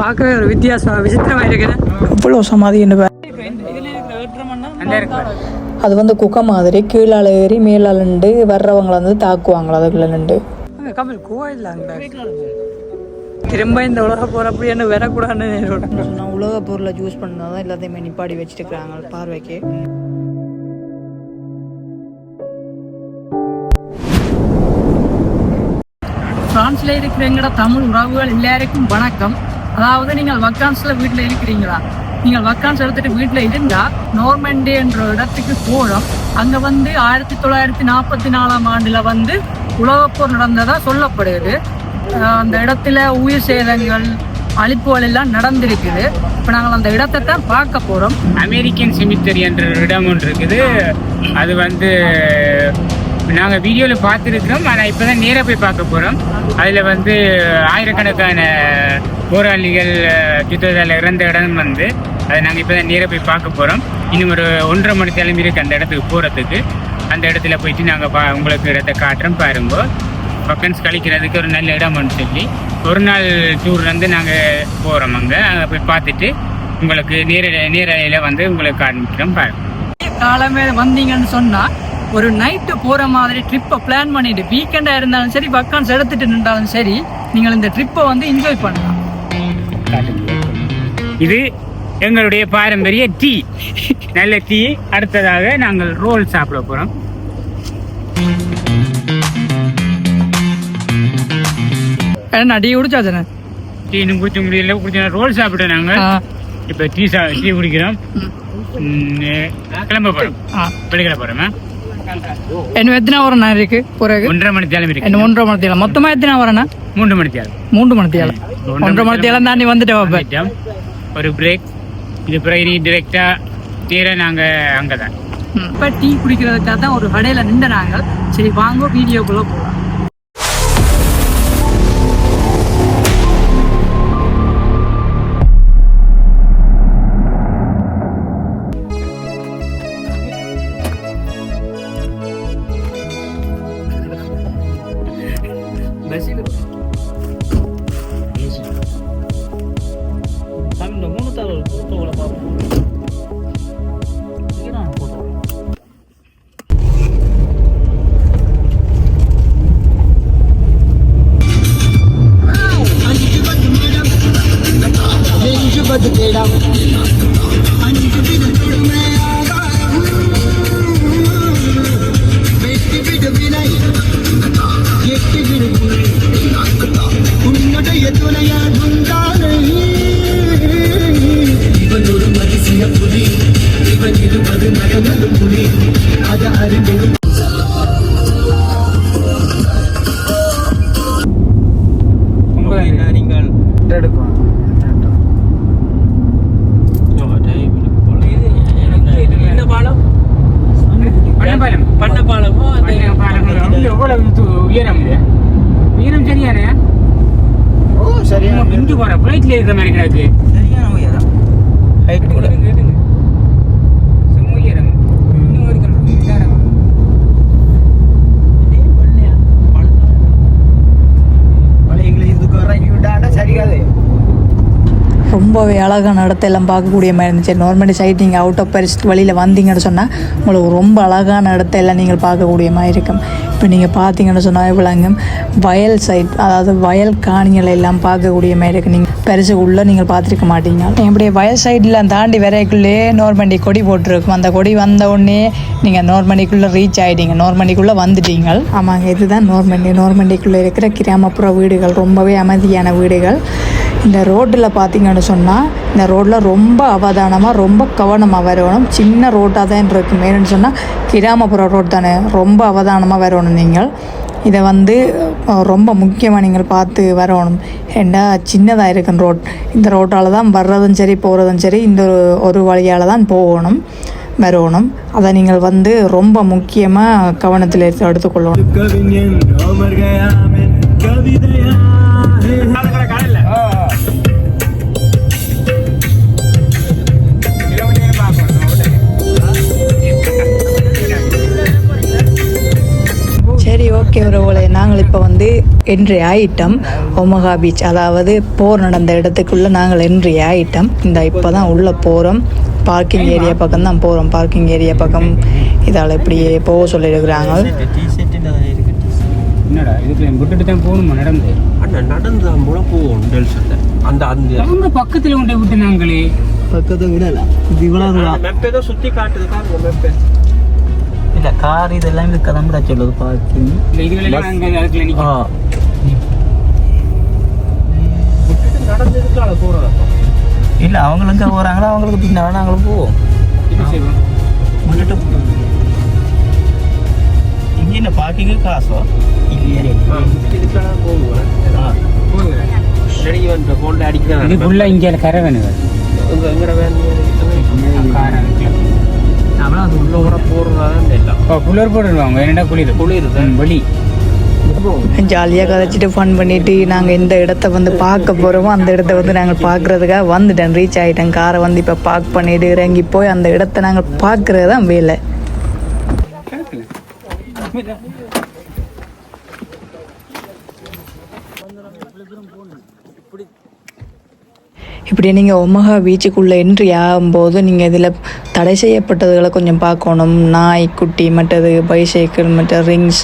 பார்க்கவே ஒரு வித்தியாசம் விசித்திரமா இருக்குது. இவ்வளோ சமாதி என்ன அது வந்து குகை மாதிரி கீழால ஏறி மேலால நின்று வர்றவங்கள வந்து தாக்குவாங்களா அதுக்குள்ள நின்று. கமல் கோயில் திரும்ப இந்த உலக போறப்படியான்னு வரக்கூடாதுன்னு சொல்றாங்க. நான் உலக பொருளை யூஸ் பண்ணால் தான் எல்லாத்தையுமே நிப்பாடி வச்சுட்டு இருக்கிறாங்க பார்வைக்கு. பிரான்ஸ்ல இருக்கிற எங்கட தமிழ் உறவுகள் எல்லாருக்கும் வணக்கம். அதாவது நீங்கள் வக்கான்ஸ்ல வீட்டில் இருக்கிறீங்களா? நீங்கள் வக்கான்ஸ் எடுத்துட்டு வீட்டில் இருந்தா நோர்மண்டே என்ற இடத்துக்கு போகிறோம் அங்க வந்து ஆயிரத்தி தொள்ளாயிரத்தி நாற்பத்தி நாலாம் ஆண்டுல வந்து உலகப்போர் நடந்ததா சொல்லப்படுது. அந்த இடத்துல உயிர் சேதங்கள் அழிப்புகள் எல்லாம் நடந்திருக்குது. இப்போ நாங்கள் அந்த இடத்தை தான் பார்க்க போகிறோம் அமெரிக்கன் செமித்தரி என்ற ஒரு இடம் ஒன்று இருக்குது. அது வந்து நாங்கள் வீடியோவில் பார்த்துருக்கிறோம். ஆனால் இப்போ தான் நேராக போய் பார்க்க போகிறோம் அதில் வந்து ஆயிரக்கணக்கான போராளிகள் யுத்தத்தால் இறந்த இடம் வந்து அதை நாங்கள் இப்போ தான் நேராக போய் பார்க்க போகிறோம் இன்னும் ஒரு ஒன்றரை மணி தலைமுறைக்கு அந்த இடத்துக்கு போகிறதுக்கு அந்த இடத்துல போயிட்டு நாங்கள் பா உங்களுக்கு இடத்த காட்டுறோம் பாருங்க. பக்கன்ஸ் கழிக்கிறதுக்கு ஒரு நல்ல இடம்னு சொல்லி ஒரு நாள் டூர்லேருந்து நாங்கள் போகிறோம் அங்கே. அங்கே போய் பார்த்துட்டு உங்களுக்கு நேரில் நேரலையில் வந்து உங்களுக்கு காண்பிக்கிறோம் பாருங்க. காலமே வந்தீங்கன்னு சொன்னால் ஒரு நைட்டு போகிற மாதிரி ட்ரிப்பை பிளான் பண்ணிட்டு வீக்கெண்டாக இருந்தாலும் சரி வக்கான்ஸ் எடுத்துகிட்டு நின்றாலும் சரி நீங்கள் இந்த ட்ரிப்பை வந்து என்ஜாய் பண்ணலாம் இது எங்களுடைய பாரம்பரிய டீ. நல்ல டீ. அடுத்ததாக நாங்கள் ரோல் சாப்பிட போகிறோம் என்ன அடி குடிச்சாச்சனே டீ இன்னும் குடிச்ச முடியல. குடிச்ச ரோல் சாப்பிட்டோம் நாங்கள். இப்போ டீ சா டீ குடிக்கிறோம். கிளம்ப போகிறோம் வெளிக்கிட போகிறோமா என்ன எத்தனை நான் இருக்கு? பிறகு ஒன்றரை மணி தேலம் இருக்கு என்ன ஒன்றரை மணி தேலம் மொத்தமா எத்தனை வரேண்ணா மூன்று மணி தேலம் மூன்று மணி தேலம் ஒன்றரை மணி தாண்டி வந்துட்டோம். ஒரு பிரேக் இது பிறகு இனி டிரெக்டா நேரா நாங்க அங்கதான் இப்போ டீ குடிக்கிறதுக்காக தான் ஒரு கடையில் நின்று நாங்கள் சரி வாங்க வீடியோக்குள்ளே போகலாம் இன்று போற பிளைட்ல இருக்கிற மாதிரி கிடக்கு. சரியான உயரம் ஹைட் கூட செம்ம உயரம் இன்னும் ஒரு கல் உயரம். பழைய இதுக்கு இறங்கி விட்டாண்டா சரியாது ரொம்பவே அழகான இடத்தெல்லாம் பார்க்கக்கூடிய மாதிரி இருந்துச்சு. நார்மலி சைட் நீங்கள் அவுட் ஆஃப் பரிஸ் வழியில் வந்தீங்கன்னு சொன்னால் உங்களுக்கு ரொம்ப அழகான இடத்தெல்லாம் நீங்கள் பார்க்கக்கூடிய மாதிரி இருக்கும். இப்போ நீங்கள் பார்த்தீங்கன்னு சொன்னால் இவ்வளோங்க வயல் சைட் அதாவது வயல் காணிகளை எல்லாம் பார்க்கக்கூடிய மாதிரி இருக்குது நீங்கள் பரிசுக்குள்ளே நீங்கள் பார்த்துருக்க மாட்டீங்க. இப்படியே வயல் சைடில் தாண்டி வரைக்குள்ளே நோர்மண்டி கொடி போட்டிருக்கும். அந்த கொடி வந்த உடனே நீங்கள் நோர்மண்டிக்குள்ளே ரீச் ஆகிட்டீங்க நோர்மண்டிக்குள்ளே வந்துட்டீங்க. ஆமாங்க இதுதான் நோர்மண்டி நோர்மண்டிக்குள்ளே இருக்கிற கிராமப்புற வீடுகள் ரொம்பவே அமைதியான வீடுகள். இந்த ரோட்டில் பார்த்தீங்கன்னு சொன்னால் இந்த ரோட்டில் ரொம்ப அவதானமாக ரொம்ப கவனமாக வரணும். சின்ன ரோட்டாக தான் இருக்குது ஏன்னு சொன்னால் கிராமப்புற ரோட் தானே. ரொம்ப அவதானமாக வரணும் நீங்கள். இதை வந்து ரொம்ப முக்கியமாக நீங்கள் பார்த்து வரணும். ஏண்டா சின்னதாக இருக்கும் ரோட். இந்த ரோட்டால் தான் வர்றதும் சரி போகிறதும் சரி இந்த ஒரு- வழியால் தான் போகணும் வரணும். அதை நீங்கள் வந்து ரொம்ப முக்கியமாக கவனத்தில் எடுத்து எடுத்துக்கொள்ளணும் ஓகே உறவுகளே நாங்கள் இப்போ வந்து என்ட்ரி ஆயிட்டோம். ஒமகா பீச் அதாவது போர் நடந்த இடத்துக்குள்ளே நாங்கள் என்ட்ரி ஆயிட்டோம். இந்த இப்போ தான் உள்ளே போகிறோம் பார்க்கிங் ஏரியா பக்கம் தான் போகிறோம் பார்க்கிங் ஏரியா பக்கம் இதால் இப்படியே போக சொல்லியிருக்கிறாங்க. டீ ஷர்ட் இருக்கு என்னடா இதுக்கு விட்டுட்டு தான் போகணுமா? நடந்து. அண்ணா நடந்து தான் போல போவோம் டெல்சன்ல அந்த அந்த. அவங்க பக்கத்துல கொண்டு விட்டு நாங்களே. பக்கத்தை விடல. இது இவ்வளவு மெப் ஏதோ சுத்தி காட்டுது பாருங்க மெப் இல்ல கார் இதெல்லாம் இருக்க தான் சொல்லுது பார்க்கிங் போறதப்பா இல்ல அவங்களுக்கு போறாங்களோ? அவங்களுக்கு பின்னால நாங்களும் போவோம். இங்க என்ன பார்க்கிங்க காசோ? இல்லையே. போன்ல அடிக்கிறாங்க இது ஃபுல்லா இங்க கரை வேணுங்க நம்மளும் அது உள்ள கூட எல்லாம் இப்போ குளிர் போட்டுருவாங்க. என்னடா குளிர்? குளிருது. ம், வெளி. ஜாலியாக கதைச்சிட்டு ஃபன் பண்ணிட்டு நாங்கள் எந்த இடத்த வந்து பார்க்க போகிறோமோ அந்த இடத்த வந்து நாங்கள் பார்க்குறதுக்காக வந்துட்டோம் ரீச் ஆகிட்டோம் காரை வந்து இப்போ பார்க் பண்ணிட்டு இறங்கி போய் அந்த இடத்த நாங்கள் பார்க்குறது தான் வேலை. இப்படி இப்படி நீங்கள் ஒமஹா பீச்சுக்குள்ளே என்ட்ரி ஆகும்போது நீங்கள் இதில் தடை செய்யப்பட்டதுகளை கொஞ்சம் பார்க்கணும். நாய் குட்டி மற்றது பைசைக்கிள் மற்ற ரிங்ஸ்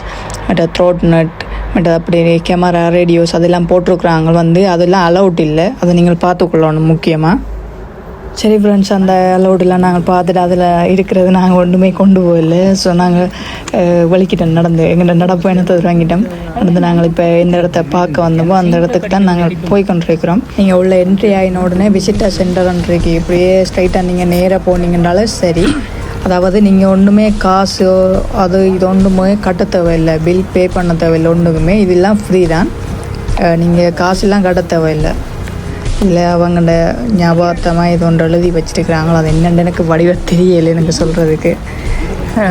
மற்ற த்ரோட் நட் மற்ற அப்படி கேமரா ரேடியோஸ் அதெல்லாம் போட்டிருக்குறாங்க. வந்து அதெல்லாம் அலவுட் இல்லை. அதை நீங்கள் பார்த்துக்கொள்ளணும் முக்கியமாக சரி ஃப்ரெண்ட்ஸ் அந்த அலோடெலாம் நாங்கள் பார்த்துட்டு அதில் இருக்கிறது நாங்கள் ஒன்றுமே கொண்டு போகல. ஸோ நாங்கள் வலிக்கிட்டோம் நடந்து எங்கள்கிட்ட நடப்பயணத்தை வாங்கிட்டோம். நடந்து நாங்கள் இப்போ எந்த இடத்த பார்க்க வந்தோமோ அந்த இடத்துக்கு தான் நாங்கள் போய் கொண்டிருக்கிறோம். நீங்கள் உள்ள என்ட்ரி ஆகின உடனே விசிட்டர் சென்டர்ன்றிருக்கு இப்படியே ஸ்ட்ரைட்டாக நீங்கள் நேராக போனீங்கன்றாலும் சரி. அதாவது நீங்கள் ஒன்றுமே காசு அது இது ஒன்றுமே கட்ட தேவையில்லை. பில் பே பண்ண தேவையில்லை ஒன்றுக்குமே இதெல்லாம் ஃப்ரீ தான். நீங்கள் காசுலாம் கட்ட தேவையில்லை. இல்லை அவங்களோட ஞாபகத்தமாக இது ஒன்று எழுதி வச்சுருக்கிறாங்களோ அது என்னென்னு எனக்கு வடிவ தெரியலை எனக்கு சொல்கிறதுக்கு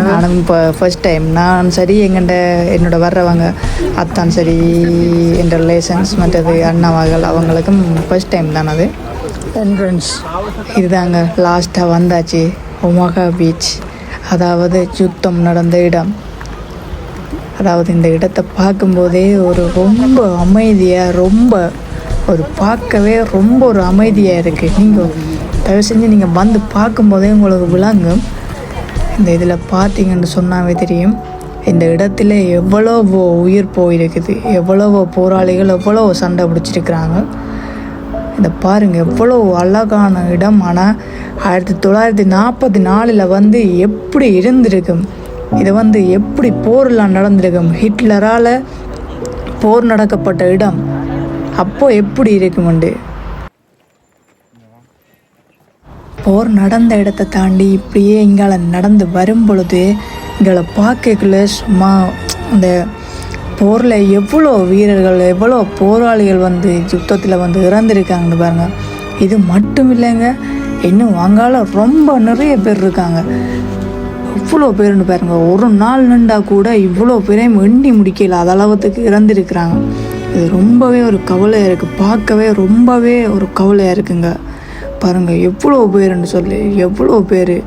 நானும் இப்போ ஃபர்ஸ்ட் டைம் நான் சரி எங்கள்கிட்ட என்னோட வர்றவங்க அத்தான் சரி என் ரிலேஷன்ஸ் மற்றது அண்ணாவாகள் அவங்களுக்கும் ஃபர்ஸ்ட் டைம் தான் அது. என்ட்ரன்ஸ் இதுதாங்க லாஸ்ட்டாக வந்தாச்சு. ஒமகா பீச் அதாவது யுத்தம் நடந்த இடம். அதாவது இந்த இடத்த பார்க்கும்போதே ஒரு ரொம்ப அமைதியாக ரொம்ப ஒரு பார்க்கவே ரொம்ப ஒரு அமைதியாக இருக்குது நீங்கள் தயவு செஞ்சு நீங்கள் வந்து பார்க்கும்போதே உங்களுக்கு விளங்கும். இந்த இதில் பார்த்தீங்கன்னு சொன்னாவே தெரியும். இந்த இடத்துல எவ்வளவோ உயிர் போயிருக்குது. எவ்வளவோ போராளிகள் எவ்வளோ சண்டை பிடிச்சிருக்கிறாங்க. இந்த பாருங்கள் எவ்வளோ அழகான இடம். ஆனால் ஆயிரத்தி தொள்ளாயிரத்தி நாற்பத்தி நாலில் வந்து எப்படி இருந்திருக்கும்? இது வந்து எப்படி போர்லாம் நடந்திருக்கும்? ஹிட்லரால் போர் நடக்கப்பட்ட இடம். அப்போ எப்படி இருக்குமுண்டு போர் நடந்த இடத்தை தாண்டி இப்படியே இங்கால நடந்து வரும் பொழுது இங்களை பார்க்கக்குள்ள சும்மா இந்த போரில் எவ்வளோ வீரர்கள் எவ்வளோ போராளிகள் வந்து யுத்தத்தில் வந்து இறந்துருக்காங்கன்னு பாருங்கள் இது மட்டும் இல்லைங்க இன்னும் அங்கால ரொம்ப நிறைய பேர் இருக்காங்க. இவ்வளோ பேருன்னு பாருங்க ஒரு நாள் நின்றா கூட இவ்வளோ பேரையும் எண்ணி முடிக்கல அது அளவுக்கு இறந்துருக்குறாங்க. இது ரொம்பவே ஒரு கவலையாக இருக்குது பார்க்கவே ரொம்பவே ஒரு கவலையாக இருக்குங்க. பாருங்கள் எவ்வளோ பேருன்னு சொல்லி எவ்வளோ பேர்.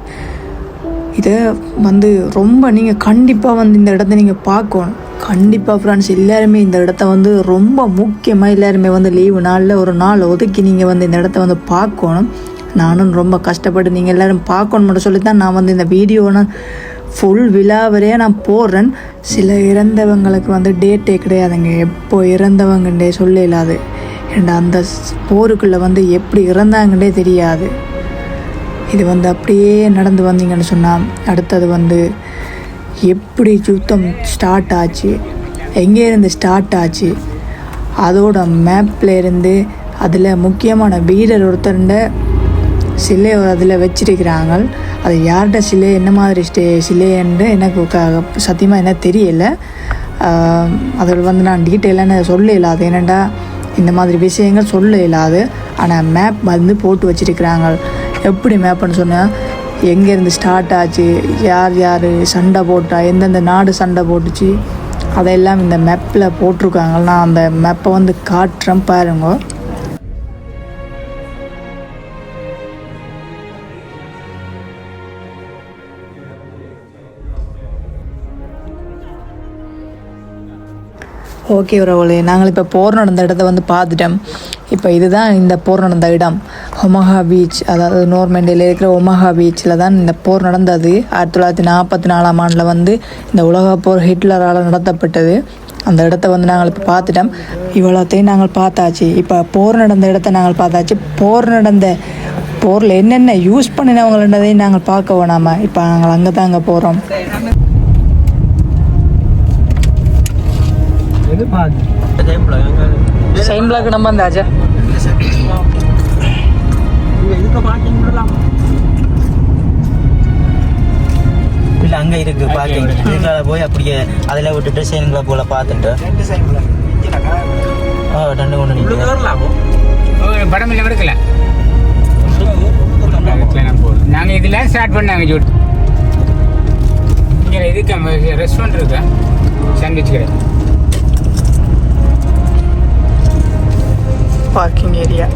இதை வந்து ரொம்ப நீங்கள் கண்டிப்பாக வந்து இந்த இடத்த நீங்கள் பார்க்கணும். கண்டிப்பாக ஃப்ரெண்ட்ஸ் எல்லாருமே இந்த இடத்த வந்து ரொம்ப முக்கியமாக எல்லாருமே வந்து லீவு நாளில் ஒரு நாள் ஒதுக்கி நீங்கள் வந்து இந்த இடத்த வந்து பார்க்கணும். நானும் ரொம்ப கஷ்டப்பட்டு நீங்கள் எல்லோரும் பார்க்கணும் மட்டும் சொல்லி தான் நான் வந்து இந்த வீடியோவை ஃபுல் விழாவரையே நான் போடுறேன் சில இறந்தவங்களுக்கு வந்து டேட்டே கிடையாதுங்க. எப்போ இறந்தவங்கன்றே சொல்ல இல்லாது. ஏன்டா அந்த ஸ்- போருக்குள்ளே வந்து எப்படி இறந்தாங்கன்றே தெரியாது. இது வந்து அப்படியே நடந்து வந்தீங்கன்னு சொன்னால் அடுத்தது வந்து எப்படி யுத்தம் ஸ்டார்ட் ஆச்சு எங்கேருந்து ஸ்டார்ட் ஆச்சு அதோட மேப்பில் இருந்து அதில் முக்கியமான வீரர் ஒருத்தருண்ட சிலை அதில் வச்சிருக்கிறாங்க அது யார்கிட்ட சிலை என்ன மாதிரி ஸ்டே சிலைன்னு எனக்கு க சத்தியமாக என்ன தெரியலை. அதில் வந்து நான் டீட்டெயிலாக சொல்ல இல்லாது என்னென்னா இந்த மாதிரி விஷயங்கள் சொல்ல இல்லாது ஆனால் மேப் வந்து போட்டு வச்சிருக்கிறாங்க எப்படி மேப்னு சொன்னால் எங்கேருந்து ஸ்டார்ட் ஆச்சு யார் யார் சண்டை போட்டா எந்தெந்த நாடு சண்டை போட்டுச்சு அதையெல்லாம் இந்த மேப்பில் போட்டிருக்காங்க நான் அந்த மேப்பை வந்து காட்டுறேன் பாருங்க. ஓகே உறவுகளே நாங்கள் இப்போ போர் நடந்த இடத்த வந்து பார்த்துட்டோம். இப்போ இதுதான் இந்த போர் நடந்த இடம். ஒமஹா பீச் அதாவது நோர்மெண்டியில் இருக்கிற ஒமஹா பீச்சில் தான் இந்த போர் நடந்தது. ஆயிரத்தி தொள்ளாயிரத்தி நாற்பத்தி நாலாம் ஆண்டில் வந்து இந்த உலக போர் ஹிட்லரால் நடத்தப்பட்டது. அந்த இடத்த வந்து நாங்கள் இப்போ பார்த்துட்டோம். இவ்வளோத்தையும் நாங்கள் பார்த்தாச்சு. இப்போ போர் நடந்த இடத்த நாங்கள் பார்த்தாச்சு. போர் நடந்த போரில் என்னென்ன யூஸ் பண்ணினவங்களன்றதையும் நாங்கள் பார்க்க வேணாமா? இப்போ நாங்கள் அங்கே தாங்க போகிறோம் எது பாது. சைன் பிளாக் நம்ம வந்தாச்சா இதுக்கு பார்க்கிங் விடலாம் இல்ல அங்க இருக்கு பார்க்கிங் இதுக்கால போய் அப்படியே அதில் விட்டுட்டு சேனுங்களை போல பார்த்துட்டு. ஆ ரெண்டு படம் இல்லை எடுக்கல. நாங்கள் இதில் ஸ்டார்ட் பண்ணாங்க ஜூட். இங்கே இதுக்கு ரெஸ்டாரண்ட் இருக்கு. சாண்ட்விச் கடை. பார்க்கிங் ஏரியா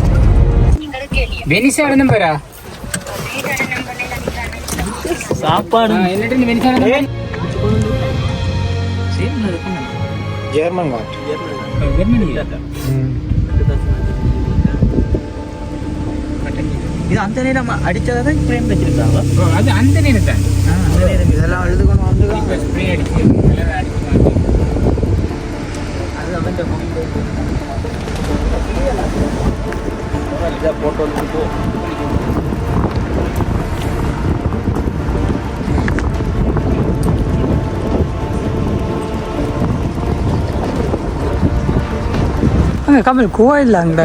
வெனிசா இருந்து பேரா சாப்பாடு. ஜெர்மன் காட் ஜெர்மனி இது அந்த நேரம் அடிச்சதை தான் ஃப்ரேம் வச்சிருக்காங்க. ஓ, அது அந்த நேரம் தான் கமல் கோயில் அங்கே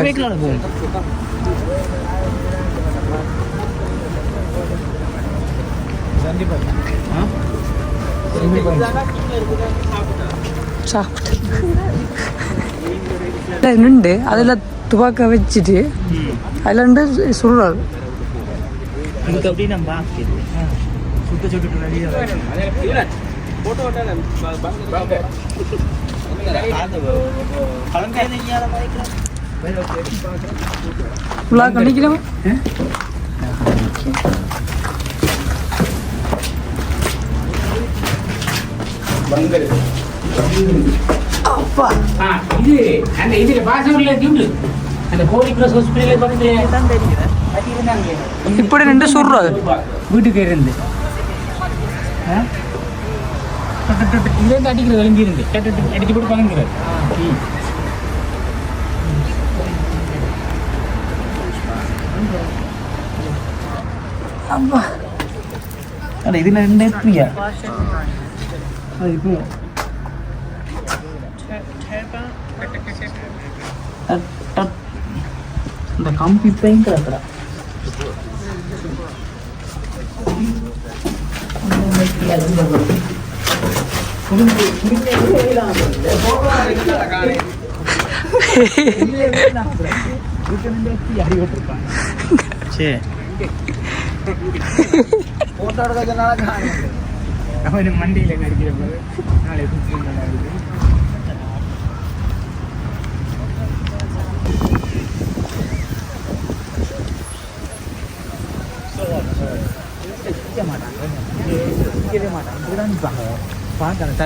சாப்பிட்டு நின்று அதில் துபாக்க வச்சுட்டு அதில் நின்று அப்படியே நம்ம பாக்குது சுத்த சுட்டு அப்பா. ஆ இது அந்த இதுல பாசூர்ல டியூப்ல அந்த கோழி கிராஸ் ஹாஸ்பிட்டல் பக்கத்துல இப்படி நின்று சுடுறாரு வீட்டுக்கு இருந்து. ஆ? டொட்டு டொட்டு இதுலேருந்து அடிக்கிறது விளங்கி இருந்து டொட்டு டொட்டு அடிச்சு போட்டு பழங்குறாரு அப்பா அட இதுல ரெண்டு எப்படியா அது இப்போ இந்த கம்பி பையன் கிடக்குறா சரி போட்டோ அவன் மண்டியில் நடிக்கிற போது நாளை சுற்றி நல்லா இருக்கு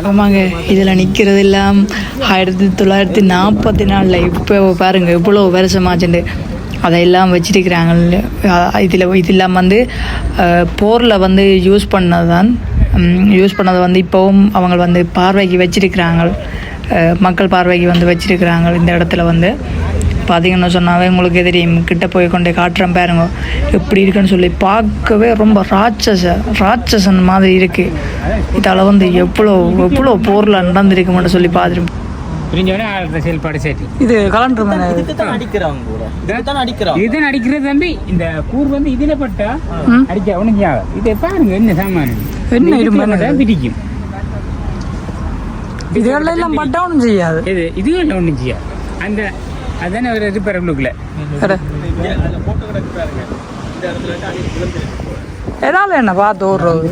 ஆமாங்க இதில் நிற்கிறது எல்லாம் ஆயிரத்தி தொள்ளாயிரத்தி நாற்பத்தி நாலில் இப்போ பாருங்கள் இவ்வளோ வருஷமாச்சுண்டு. அதையெல்லாம் வச்சிருக்கிறாங்க இதில் இதெல்லாம் வந்து போரில் வந்து யூஸ் பண்ணது தான் யூஸ் பண்ணதை வந்து இப்போவும் அவங்க வந்து பார்வைக்கு வச்சிருக்கிறாங்க. மக்கள் பார்வைக்கு வந்து வச்சிருக்கிறாங்க இந்த இடத்துல வந்து. பார்த்தீங்கன்னு சொன்னாவே உங்களுக்கு தெரியும். கிட்ட போய் கொண்டு காட்டுறேன் பாருங்க. எப்படி இருக்குன்னு சொல்லி பார்க்கவே ரொம்ப ராட்சச ராட்சசன் மாதிரி இருக்கு. இதால் வந்து எவ்வளோ எவ்வளோ போரில் நடந்திருக்குமென்னு சொல்லி பார்த்துட்டு இது கலண்டர் அடிக்கிறது தம்பி இந்த கூர் வந்து இதுல பட்டா. அடிக்க உனக்கு இதை பாருங்க என்ன சாமான். என்ன இரும்பு இதுல பட்டா பிடிக்கும். இதெல்லாம் எல்லாம் பட்டவனும் செய்யாது. இது ஒன்றும் செய்யாது. அந்த அதானே ஒரு இது பெறவுக்குள்ள எதால என்ன பார்த்து ஓடுறது?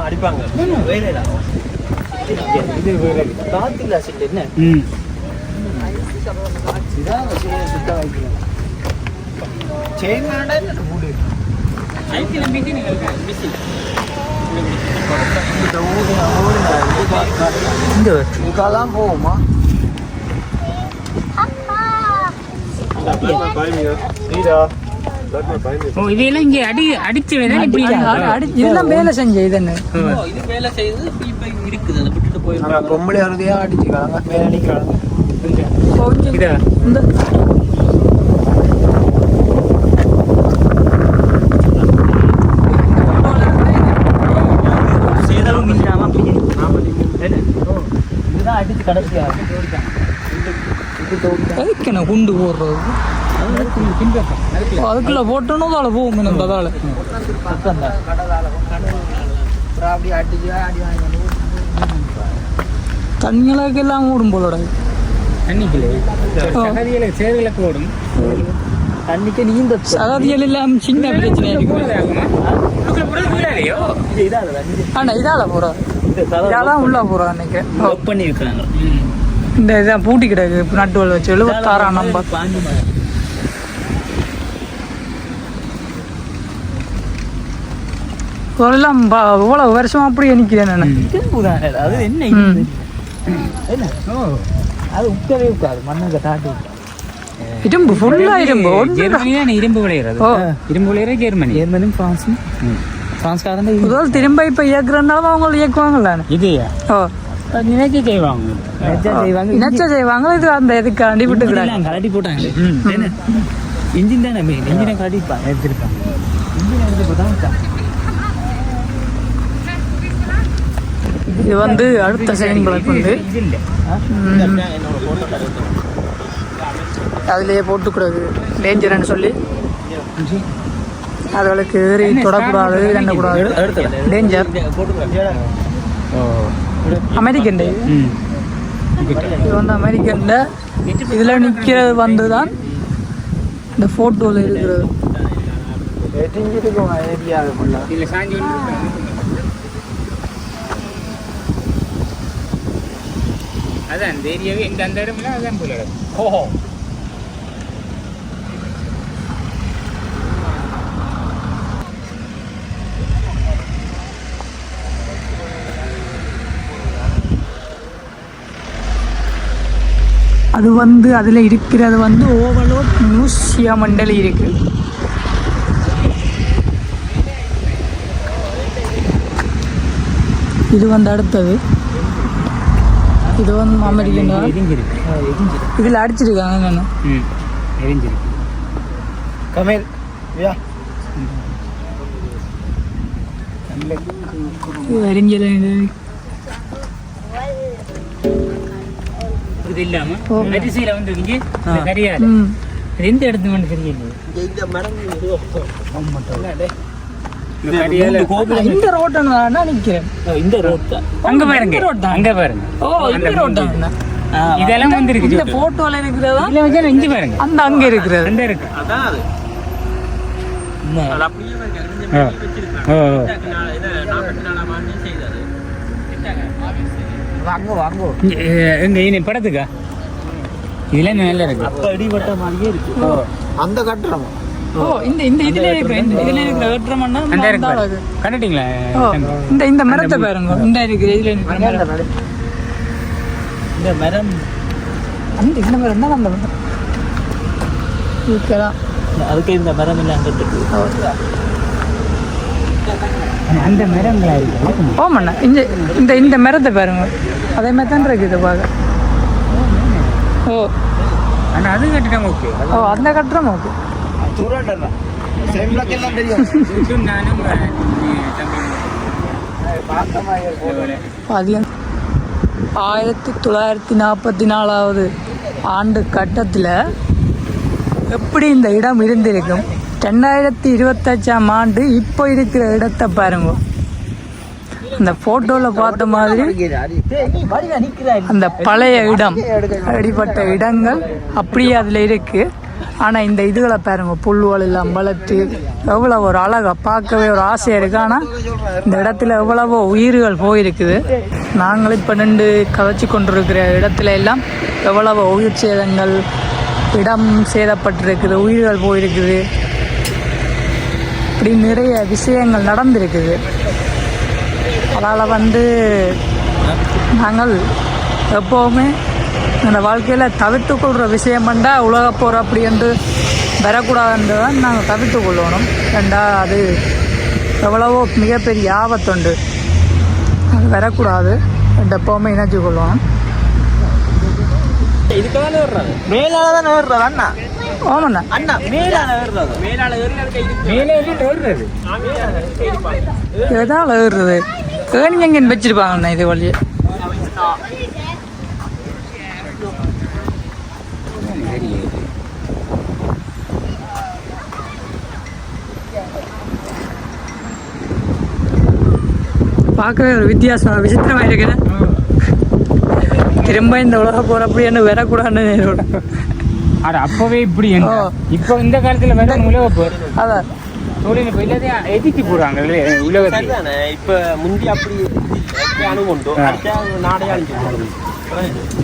அடிப்பாங்க வேலைடா காத்து கிளாஸ் என்ன ம் இதான் செயின் வேண்டாம் என்ன மூடு சைக்கிள் மிஷின் மிஷின் இந்த ஊடு ஓடுங்க இது பார்க்க இந்த இதுக்கெல்லாம் போவோமா ஓ இதெல்லாம் இங்கே அடி அடிச்சு இதெல்லாம் வேலை செஞ்ச இது என்ன நம்ம பொம்பளை அறுதியாக அடிச்சுக்கிறாங்க மேலே அடிக்கிறாங்க. இந்த இதுதான் அடிச்சு கடைசியா எதுக்கு என்ன குண்டு போடுறது அதுக்குள்ள போட்டோன்னு அதில் போகும் அடி வாங்கி தண்ணிகளுக்கு எல்லாம் ஓடும் போலோட தண்ணிக்குள்ளே சகதிகளை சேறுகளுக்கு ஓடும். தண்ணிக்கு நீந்த சகதிகள் எல்லாம் சின்ன பிரச்சனை இதால ஆனா இதால போறா இந்த கதை இதாதான் உள்ள போறா நினைக்கிறேன் ஓ, ஒர்க் பண்ணி இந்த இதான் பூட்டி கிடக்கு நட்டுவல் வச்சு எழுபத்தாறாம் நம்பர் எல்லாம் இவ்வளவு வருஷமா அப்படியே நிக்கிறேன் நான். அது என்ன? என்ன? அது உட்கவே உட்காது மண்ணங்க தாட்டி இரும்பு ஃபுல்லா இரும்பு ஒன்று ஜெர்மனி தான் இரும்பு விளையிறது. இரும்பு விளையிற ஜெர்மனி. ஜெர்மனும் பிரான்ஸும் பிரான்ஸ்காரன் முதல் திரும்ப இப்ப இயக்குறதுனால அவங்க இயக்குவாங்கல்ல? இதையா ஓ. நினைக்க செய்வாங்க. இனச்சா செய்வாங்க. இது அந்த இதுக்காண்டி விட்டுக்கிறாங்க இன்ஜின் கலட்டி போட்டாங்க இன்ஜின் தானே மெயின் இன்ஜினை கலட்டிப்பாங்க எடுத்துருப்பாங்க. இன்ஜின் எடுத்து இது வந்து அடுத்த செகண்ட் பிளாக் வந்து இது போட்டுக்கூடாது டேஞ்சர்னு சொல்லி. அதுகளுக்கு ஏறி தொடக்கூடாது எண்ணக்கூடாது. டேஞ்சர். அமெரிக்கன் இது வந்து அமெரிக்கன்ல இதுல நிற்கிறது வந்து தான் இந்த ஃபோட்டோவில் இருக்கிறது எரிஞ்சிருக்கும் ஏரியா ஃபுல்லாக இதில் சாஞ்சி ஒன்று அதான் அந்த ஏரியாவே இந்த அந்த இடம்ல அதான் போல ஓஹோ. அது வந்து அதுல இருக்கிறது வந்து ஓவலோட் மியூசியம் மண்டலி இருக்கு. இது வந்து அடுத்தது. இது வந்து அமெரிக்கன் தான் எரிஞ்சிருக்கு இதில் அடிச்சிருக்காங்க என்னென்ன ம் எரிஞ்சிருக்கு கமேல் யா இது எரிஞ்சது இது இது இல்லாம ஓ. வரிசையில் வந்துருக்கீங்க இந்த கரியால் ம் அது எந்த இடத்துல வந்து தெரியல இந்த ரோட்டை நான் நிற்கிறேன் இந்த ரோட் தான். அங்க பாருங்க. ரோட் தான். அங்க பாருங்க. ஓ இந்த ரோட் தான். இதெல்லாம் வந்துருக்கு இந்த போட்டோல இருக்கிறதா இதுல வச்சா இஞ்சி பாருங்க. அந்த அங்க இருக்கிறது. அந்த இருக்கு. அதான் அது. ஓ ஓ ஓ. வாங்க வாங்க இங்க, அஹ், எங்க இந்த படத்துக்கா? இதெல்லாம் நல்லா இருக்கு. அப்ப அடிபட்ட மாதிரியே இருக்கு. அந்த கட்டுறோம். ஓ இந்த இந்த இதுல இருக்கிற இந்த இதுல இருக்கிற வெட்டுறமன்னா அந்த இருக்கு. கண்டுட்டீங்களா? இந்த இந்த மரத்தை பாருங்க. இந்த இருக்கிற இதுல. இந்த மரம். அந்த இந்த மரம் தான் அந்த மரம். இருக்கலாம் அதுக்கு இந்த மரம் இல்லை இருக்கு. அந்த மரங்களா இருக்கு? இந்த இந்த இந்த மரத்தை பாருங்க. அதே மாதிரி தான் இருக்குது பார்க்க. ஓ ஆனா அது ஓகே. ஓ அந்த கட்டுறோம் ஓகே. சுரண்டா செம்லக்கு எல்லாம் தெரியும். நானும் ஆயிரத்தி தொள்ளாயிரத்தி நாற்பத்தி நாலாவது ஆண்டு கட்டத்தில் எப்படி இந்த இடம் இருந்திருக்கும்? ரெண்டாயிரத்தி இருபத்தஞ்சாம் ஆண்டு இப்போ இருக்கிற இடத்தை பாருங்க. அந்த ஃபோட்டோவில் பார்த்த மாதிரி அந்த பழைய இடம் அடிப்பட்ட இடங்கள் அப்படியே அதில் இருக்குது ஆனால் இந்த இதுகளை பாருங்கள் புல்வல் அம்பலத்து வளர்த்து எவ்வளோ ஒரு அழகாக பார்க்கவே ஒரு ஆசையாக இருக்குது ஆனால் இந்த இடத்துல எவ்வளவோ உயிர்கள் போயிருக்குது. நாங்கள் இப்போ நின்று கதைச்சி கொண்டிருக்கிற இடத்துல எல்லாம் எவ்வளவோ உயிர் சேதங்கள் இடம் சேதப்பட்டிருக்குது உயிர்கள் போயிருக்குது. இப்படி நிறைய விஷயங்கள் நடந்திருக்குது. அதால் வந்து நாங்கள் எப்போவுமே அந்த வாழ்க்கையில் தவிர்த்து கொள்கிற விஷயம் பண்ணா உலக போகிற அப்படி என்று வரக்கூடாதுன்று தான் நாங்கள் தவிர்த்து கொள்ளணும். ரெண்டா அது எவ்வளவோ மிகப்பெரிய ஆபத்துண்டு அது வரக்கூடாது. ரெண்டு எப்போவுமே இணைச்சி கொள்ளணும் மேலால தானே அண்ணா. ஆமாண்ணா. அண்ணா மேலால ஏறுறாரு மேலால ஏறுறது? எங்கேன்னு வச்சிருப்பாங்கண்ணா இது வழியே. பார்க்கவே ஒரு வித்தியாசம் விசித்திரமாக இருக்குது. திரும்ப இந்த உலக போகிற அப்படின்னு வரக்கூடாதுன்னு அது அப்பவே இப்படி என்ன. இப்போ இந்த காலத்துல வந்து உலக போர் அதான். தொழில் எல்லாத்தையும் எதிர்த்து போடுறாங்க உலகத்தை. சரிதானே? இப்ப முந்தி அப்படி அணுகுண்டு. நாடே.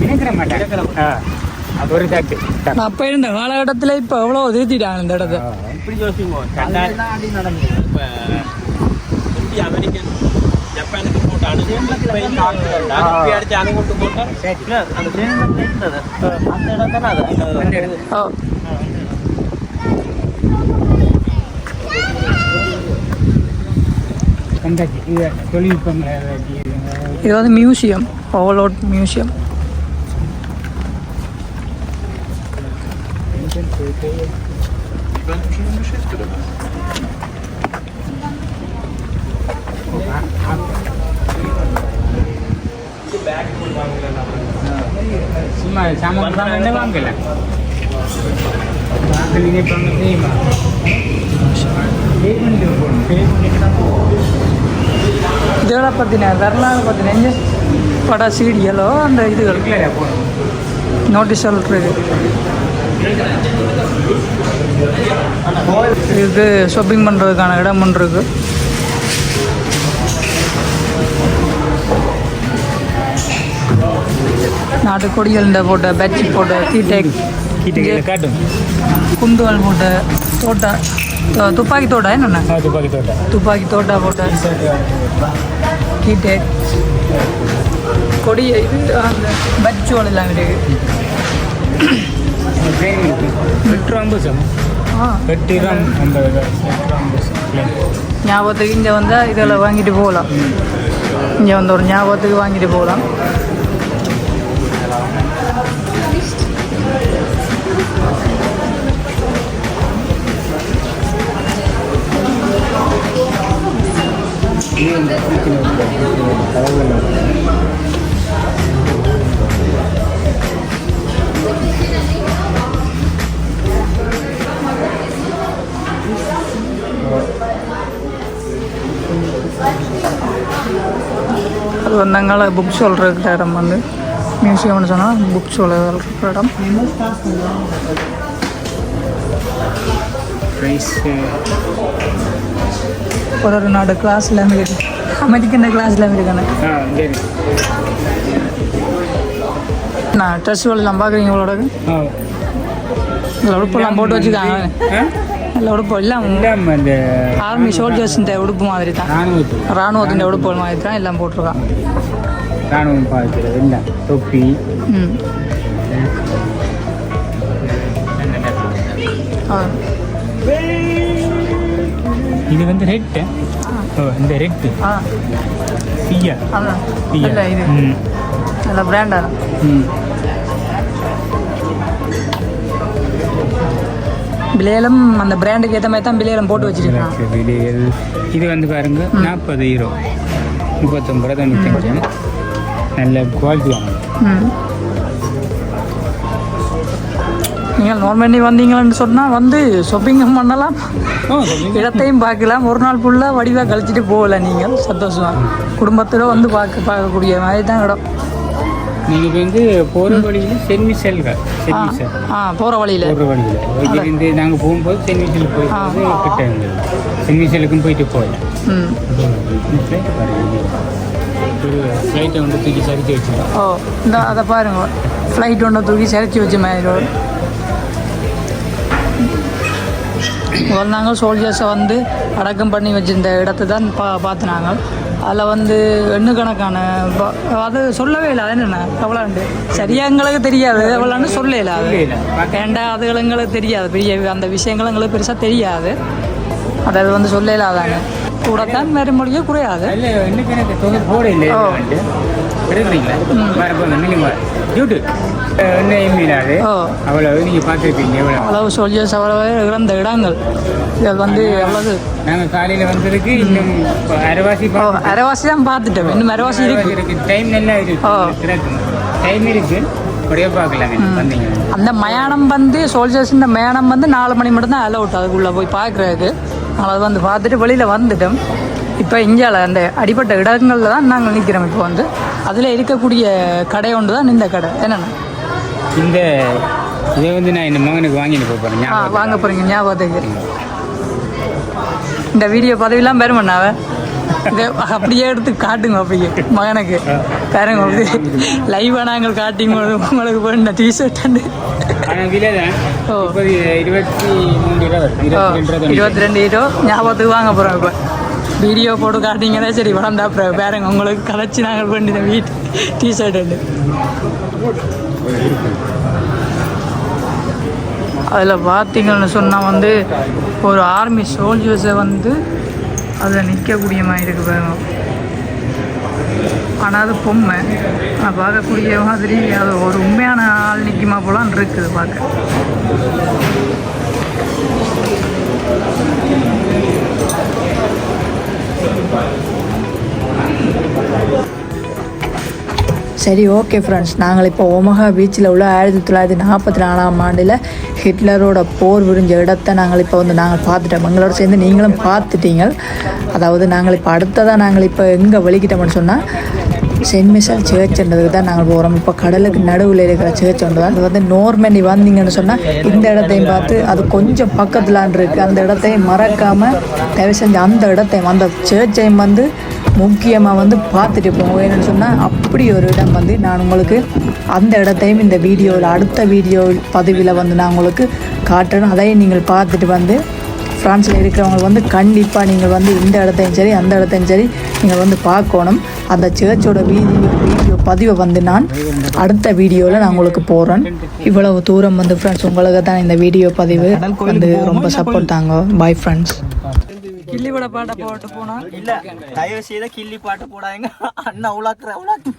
நினைக்கிற மாட்டேன். ஒரு தட்டு அப்போ இருந்த காலகட்டத்தில் இப்போ எவ்வளோ திருத்திட்டாங்க இந்த இடத்த. இப்படி யோசிங்க. அதெல்லாம் அடி நடந்தது. இப்ப முந்தி அமெரிக்கன் ஜப்பானுக்கு போட்ட அணு இப்ப இந்த ஆட்கள் அனுப்பி அடிச்சு அணுகுண்டு போட்டா இல்ல, அந்த சேர்ந்து இருந்தது அந்த இடம் தானே அது அந்த ஓ கண்டாச்சு இது தொழில்நுட்பம் இது வந்து மியூசியம் ஓவலோட் மியூசியம் சும்மா சாமான் வாங்க வாங்கல? வாங்கல தான் போகணும். இதெல்லாம் பற்றின வரலாறு எங்க பட சீடியலோ அந்த போகணும். நோட்டீஸ் சொல்கிறது இது ஷாப்பிங் பண்ணுறதுக்கான இடம் ஒன்று இருக்கு. நாட்டு கொடிகள் போட்ட பேட்சி போட்ட கீடேக் கிட்ட கிட்ட காட்டும். குந்துகள் போட்ட தோட்டா துப்பாக்கி தோட்டா என்னென்ன? துப்பாக்கி தோட்டம் துப்பாக்கி தோட்டா போட்ட கீடேக் கொடி இது அந்த பட்ஜோல் எல்லாம் இருக்கு ட்ரெயின் இருக்கு எட்டு ரூபா ஐம்பது சார் ஆ. எட்டு ரூபா ஐம்பது எட்டு ரூபா ஐம்பது சார் ஞாபகத்துக்கு இங்கே வந்தால் இதில் வாங்கிட்டு போகலாம். இங்கே வந்து ஒரு ஞாபகத்துக்கு வாங்கிட்டு போகலாம். அது வந்து புக் சொல்கிற இடம் வந்து. சொன்னால் புக் சொல்கிற இடம் ரைஸ் ஒரு ஒரு நாடு கிளாஸில் இருக்கு அமெரிக்கன் கிளாஸில் சரி நான் ட்ரெஸ் எல்லாம் பார்க்குறீங்க இதில் உடுப்பெல்லாம் போட்டு வச்சுருக்காங்க ஆ? இல்லை உடுப்பு எல்லாம் ஆர்மி சோல்ஜர்ஸிൻ്റെ உடுப்பு மாதிரி தான் இராணுவத்தின் உடுப்பு மாதிரி தான் எல்லாம் போட்டிருக்கான் ராணுவம் பாதிக்கிறது இல்லை தொப்பி. இது வந்து ரெட்டு ஓ இந்த ரெட்டு ஆ பியா இது ம் நல்ல பிராண்டாக ம் விலையிலும் அந்த பிராண்டுக்கு ஏற்ற மாதிரி தான் விலையிலும் போட்டு வச்சிருக்கான் விலைகள் இது வந்து பாருங்க நாற்பது ஹீரோ முப்பத்தொம்பது ரூபா தொண்ணூத்தஞ்சு நல்ல குவாலிட்டி வாங்க ம். நீங்கள் நார்மலி வந்தீங்கன்னு சொன்னால் வந்து ஷாப்பிங்கும் பண்ணலாம். இடத்தையும் பார்க்கலாம். ஒரு நாள் ஃபுல்லாக வடிவாக கழிச்சிட்டு போகல நீங்கள் சந்தோஷமாக குடும்பத்தில் வந்து பார்க்க பார்க்கக்கூடிய மாதிரி தான் இடம். நீங்கள் வந்து போகிற வழியில் மிஷல்கள் சென்ட் ஆ போகிற வழியில். போகிற வழியில். இங்கிருந்து நாங்கள் போகும்போது சென்ட் மிஷல் போயிட்டு கிட்ட இருந்தது போயிட்டு போகலாம். ம். ஃப்ளைட்டு வந்து தூக்கி சரிச்சு வச்சுருக்கோம் ஓ இந்த அதை பாருங்க ஃப்ளைட் ஒன்று தூக்கி சிறச்சி வச்ச மாதிரி நாங்கள் சோல்ஜர்ஸை வந்து அடக்கம் பண்ணி வச்சிருந்த இடத்த தான் பா பார்த்து நாங்கள் அதில் வந்து எண்ணுக்கணக்கான அது சொல்லவே இல்லை அது என்னென்ன எவ்வளோண்டு சரியா எங்களுக்கு தெரியாது எவ்வளோன்னு சொல்லல அது ஏண்டா அது எங்களுக்கு தெரியாது பெரிய அந்த விஷயங்கள் எங்களுக்கு பெருசாக தெரியாது அதாவது வந்து சொல்லல அதாங்க கூடத்தான் வேறு மொழியே குறையாது அவ்வளவு சோல்ஜர்ஸ் அவ்வளவு இழந்த இடங்கள். இது வந்து எவ்வளவு? நாங்க காலையில வந்ததுக்கு இன்னும் அரைவாசி அரைவாசி தான் பார்த்துட்டோம். இன்னும் அரைவாசி இருக்கு. டைம் நல்லா இருக்கு. டைம் இருக்கு. அந்த மயானம் வந்து சோல்ஜர்ஸின் மயானம் வந்து நாலு மணி மட்டும் தான் அலவுட் அதுக்குள்ளே போய் பார்க்குறதுக்கு நாங்கள் அது வந்து பார்த்துட்டு வெளியில் வந்துட்டோம். இப்போ இந்தியாவில் அந்த அடிப்பட்ட இடங்களில் தான் நாங்கள் நிற்கிறோம் இப்போ வந்து. அதில் இருக்கக்கூடிய கடை ஒன்று தான் இந்த கடை. என்னென்ன? இந்த இதை வந்து நான் என் மகனுக்கு வாங்கிட்டு போக போறேன். ஆ வாங்க போகிறீங்க ஞாபகத்துக்கு இந்த வீடியோ பதவியெல்லாம் பெற பண்ணாவ இதை அப்படியே எடுத்து காட்டுங்க அப்படியே மகனுக்கு. பாருங்க லைவாக நாங்கள் காட்டிங்க உங்களுக்கு போன டிஷர்ட் இருபத்தி ரெண்டு ஹீரோ ஞாபகத்துக்கு வாங்க போகிறோம் இப்போ. வீடியோ போட்டு காட்டிங்கன்னா சரி வளர்ந்தா அப்புறம் பாருங்க உங்களுக்கு கலைச்சி நாங்கள் பண்ணின வீட் டிஷர்ட் அதில் பார்த்தீங்கன்னு சொன்னால் வந்து ஒரு ஆர்மி சோல்ஜர்ஸை வந்து அதில் நிற்கக்கூடிய மாதிரி இருக்கு பாருங்க. ஆனால் அது பொம்மை. ஆனால் பார்க்கக்கூடிய மாதிரி அது ஒரு உண்மையான ஆள் நிற்குமா போலான்னு இருக்குது பார்க்க. சரி ஓகே ஃப்ரெண்ட்ஸ் நாங்கள் இப்போ ஒமஹா பீச்சில் உள்ள ஆயிரத்தி தொள்ளாயிரத்தி நாற்பத்தி நாலாம் ஆண்டில் ஹிட்லரோட போர் விரிஞ்ச இடத்த நாங்கள் இப்போ வந்து நாங்கள் பார்த்துட்டோம். எங்களோட சேர்ந்து நீங்களும் பார்த்துட்டீங்க. அதாவது நாங்கள் இப்போ அடுத்ததாக நாங்கள் இப்போ எங்கே வலிக்கிட்டோம்னு சொன்னால் சென்ட் சேர்ச் தான் நாங்கள் போகிறோம் இப்போ கடலுக்கு நடுவில் இருக்கிற சேர்ச் ஒன்று தான் அது வந்து நோர்மேனி வந்தீங்கன்னு சொன்னால் இந்த இடத்தையும் பார்த்து அது கொஞ்சம் பக்கத்துலான் இருக்குது அந்த இடத்தையும் மறக்காமல் தயவு செஞ்சு அந்த இடத்தையும் அந்த சேர்ச்சையும் வந்து முக்கியமாக வந்து பார்த்துட்டு போவோம் என்னென்னு சொன்னால் அப்படி ஒரு இடம் வந்து நான் உங்களுக்கு அந்த இடத்தையும் இந்த வீடியோவில் அடுத்த வீடியோ பதிவில் வந்து நான் உங்களுக்கு காட்டுறேன். அதையும் நீங்கள் பார்த்துட்டு வந்து ஃப்ரான்ஸில் இருக்கிறவங்க வந்து கண்டிப்பாக நீங்கள் வந்து இந்த இடத்தையும் சரி அந்த இடத்தையும் சரி நீங்கள் வந்து பார்க்கணும். அந்த சர்ச்சோட வீடியோ வீடியோ பதிவை வந்து நான் அடுத்த வீடியோவில் நான் உங்களுக்கு போடுறேன். இவ்வளவு தூரம் வந்து ஃப்ரெண்ட்ஸ் உங்களுக்கு தான் இந்த வீடியோ பதிவு. வந்து ரொம்ப சப்போர்ட் தாங்க. பாய் ஃப்ரெண்ட்ஸ் கிள்ளிவிட பாட்டை போட்டு போனால் இல்ல தயவு செய்த கிள்ளி பாட்டு போடாதீங்க. அண்ணா உலாக்குற உலாக்கு.